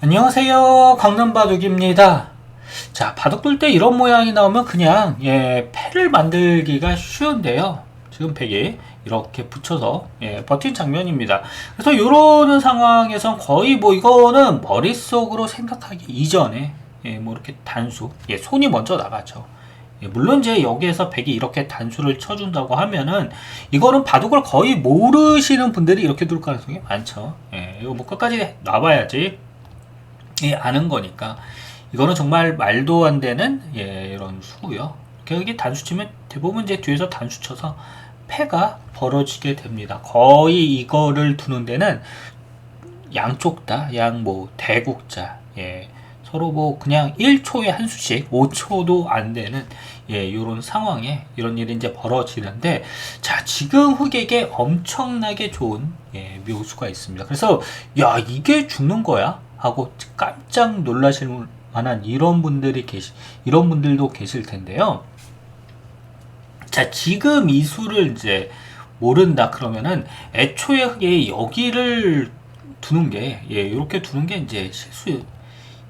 안녕하세요. 강남바둑입니다. 자, 바둑 둘 때 이런 모양이 나오면 그냥, 예, 패를 만들기가 쉬운데요. 지금 팩이 이렇게 붙여서, 예, 버틴 장면입니다. 그래서 이런 상황에선 거의 뭐 이거는 머릿속으로 생각하기 이전에, 예, 뭐 이렇게 단수, 예, 손이 먼저 나가죠. 예, 물론 이제 여기에서 백이 이렇게 단수를 쳐준다고 하면은 이거는 바둑을 거의 모르시는 분들이 이렇게 둘 가능성이 많죠. 예, 이거 뭐 끝까지 놔봐야지 예, 아는 거니까 이거는 정말 말도 안 되는 예, 이런 수고요. 여기 단수 치면 대부분 이제 뒤에서 단수 쳐서 패가 벌어지게 됩니다. 거의 이거를 두는 데는 양쪽 다 양 뭐 대국자 예. 서로 뭐 그냥 1초에 한 수씩 5초도 안 되는 예, 요런 상황에 이런 일이 이제 벌어지는데 자, 지금 흑에게 엄청나게 좋은 예, 묘수가 있습니다. 그래서 야, 이게 죽는 거야? 하고 깜짝 놀라실 만한 이런 분들이 계시 이런 분들도 계실 텐데요. 자, 지금 이 수를 이제 모른다 그러면은 애초에 흑에 여기를 두는 게 예, 이렇게 두는 게 이제 실수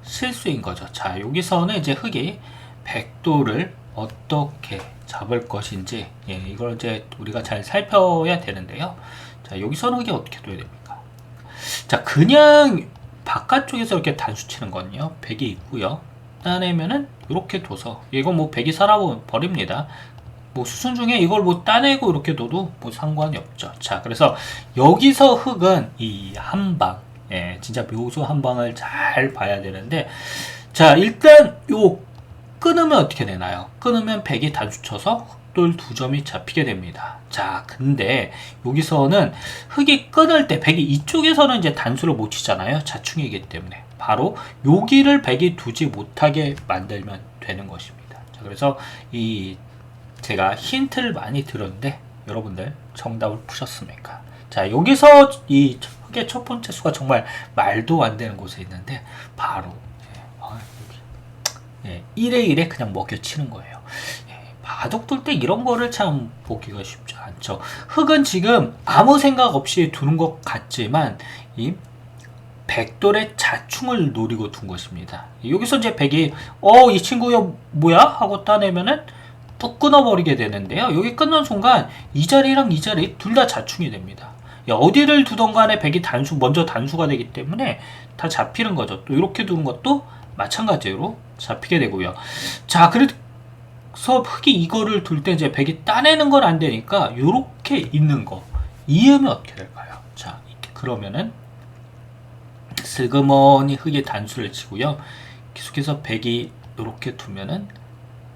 실수인 거죠. 자, 여기서는 이제 흑이 백도를 어떻게 잡을 것인지 예, 이걸 이제 우리가 잘 살펴야 되는데요. 자, 여기서는 흑이 어떻게 둬야 됩니까? 자, 그냥 바깥쪽에서 이렇게 단수 치는 건요. 백이 있고요. 따내면은 이렇게 둬서 이거 뭐 백이 살아버립니다. 뭐 수순 중에 이걸 뭐 따내고 이렇게 둬도 뭐 상관이 없죠. 자, 그래서 여기서 흑은 이 한방, 예, 진짜 묘수 한 방을 잘 봐야 되는데, 자, 일단 요 끊으면 어떻게 되나요? 끊으면 백이 단수 쳐서 흑돌 두 점이 잡히게 됩니다. 자, 근데 여기서는 흑이 끊을 때 백이 이쪽에서는 이제 단수를 못 치잖아요. 자충이기 때문에. 바로 여기를 백이 두지 못하게 만들면 되는 것입니다. 자, 그래서 이 제가 힌트를 많이 드렸는데 여러분들 정답을 푸셨습니까? 자, 여기서 이 흑의 첫 번째 수가 정말 말도 안 되는 곳에 있는데 바로 예, 아. 예, 1에 1에 그냥 먹여치는 거예요. 둘때 이런 거를 참 보기가 쉽지 않죠. 흑은 지금 아무 생각 없이 두는 것 같지만 이 백돌의 자충을 노리고 둔 것입니다. 여기서 이제 백이 어 이 친구야 뭐야 하고 따내면은 뚝 끊어버리게 되는데요. 여기 끊는 순간 이 자리랑 이 자리 둘 다 자충이 됩니다. 야, 어디를 두던 간에 백이 단수 먼저 단수가 되기 때문에 다 잡히는 거죠. 또 이렇게 두는 것도 마찬가지로 잡히게 되고요. 자, 그래 서 흑이 이거를 둘 때 이제 백이 따내는 건 안 되니까 이렇게 있는 거 이으면 어떻게 될까요? 자, 그러면은 슬그머니 흑의 단수를 치고요. 계속해서 백이 이렇게 두면은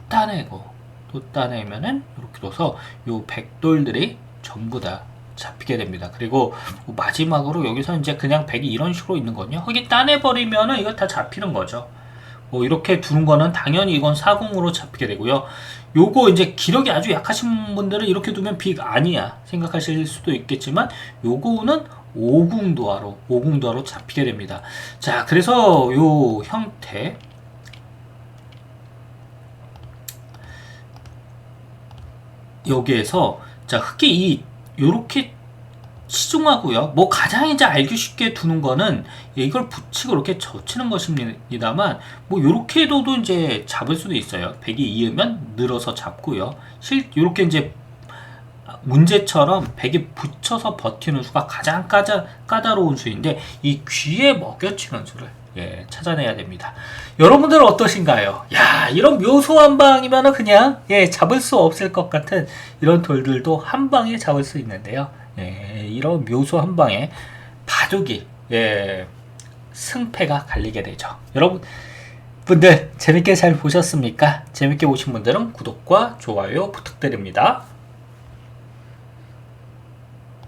따내고 또 따내면은 이렇게 둬서 요 백돌들이 전부 다 잡히게 됩니다. 그리고 마지막으로 여기서 이제 그냥 백이 이런 식으로 있는 거요 흑이 따내버리면은 이거 다 잡히는 거죠. 뭐 이렇게 두는 거는 당연히 이건 사공으로 잡히게 되고요. 요거 이제 기력이 아주 약하신 분들은 이렇게 두면 빅 아니야 생각하실 수도 있겠지만 요거는 오궁도화로 오궁도화로 잡히게 됩니다. 자, 그래서 요 형태 여기에서 자 흑이 이 요렇게 치중하고요. 뭐 가장 이제 알기 쉽게 두는 거는 이걸 붙이고 이렇게 젖히는 것입니다만 뭐 요렇게 둬도 이제 잡을 수도 있어요. 백이 이으면 늘어서 잡고요. 실 요렇게 이제 문제처럼 백이 붙여서 버티는 수가 가장 까자, 까다로운 수인데 이 귀에 먹여치는 수를 예, 찾아내야 됩니다. 여러분들은 어떠신가요? 야, 이런 묘소 한 방이면 그냥 예, 잡을 수 없을 것 같은 이런 돌들도 한 방에 잡을 수 있는데요. 예, 이런 묘소 한 방에 바둑이 예, 승패가 갈리게 되죠. 여러분 분들 재밌게 잘 보셨습니까? 재밌게 보신 분들은 구독과 좋아요 부탁드립니다.